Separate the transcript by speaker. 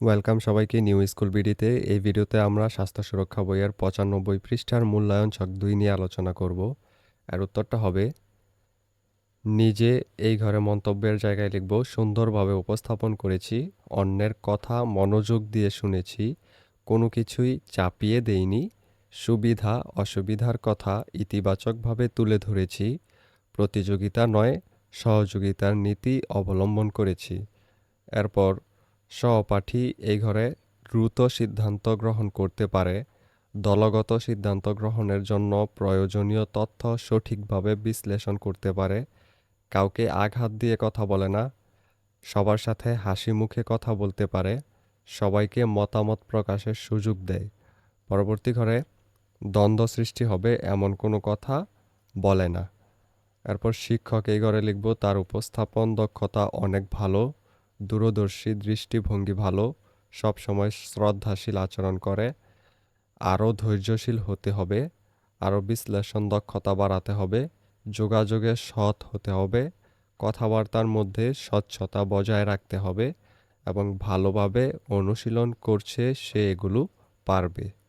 Speaker 1: Welcome সবাইকে new school বিডিতে। এই ভিডিওতে আমরা স্বাস্থ্য সুরক্ষা বইয়ের পঁচানব্বই পৃষ্ঠার মূল্যায়ন ছক দুই নিয়ে আলোচনা করব। এর উত্তরটা হবে, নিজে এই ঘরে মন্তব্যের জায়গায় লিখব, সুন্দরভাবে উপস্থাপন করেছি, অন্যের কথা মনোযোগ দিয়ে শুনেছি, কোনো কিছুই চাপিয়ে দেইনি, সুবিধা, অসুবিধার কথা ইতিবাচকভাবে তুলে ধরেছি, প্রতিযোগিতা নয়, সহযোগিতার নীতি অবলম্বন করেছি। এরপর সহপাঠী এই ঘরে দ্রুত সিদ্ধান্ত গ্রহণ করতে পারে। দলগত সিদ্ধান্ত গ্রহণের জন্য প্রয়োজনীয় তথ্য সঠিকভাবে বিশ্লেষণ করতে পারে। কাউকে আঘাত দিয়ে কথা বলে না। সবার সাথে হাসি মুখে কথা বলতে পারে। সবাইকে মতামত প্রকাশের সুযোগ দেয়। পরবর্তী ঘরে দ্বন্দ্ব সৃষ্টি হবে এমন কোনো কথা বলে না। এরপর শিক্ষক এই ঘরে লিখব, তার উপস্থাপন দক্ষতা অনেক ভালো। দূরদর্শী, দৃষ্টিভঙ্গি ভালো, সব সময় শ্রদ্ধাশীল আচরণ করে। আরও ধৈর্যশীল হতে হবে, আরও বিশ্লেষণ দক্ষতা বাড়াতে হবে, যোগাযোগে সৎ হতে হবে, কথাবার্তার মধ্যে স্বচ্ছতা বজায় রাখতে হবে এবং ভালোভাবে অনুশীলন করছে সে এগুলো পারবে।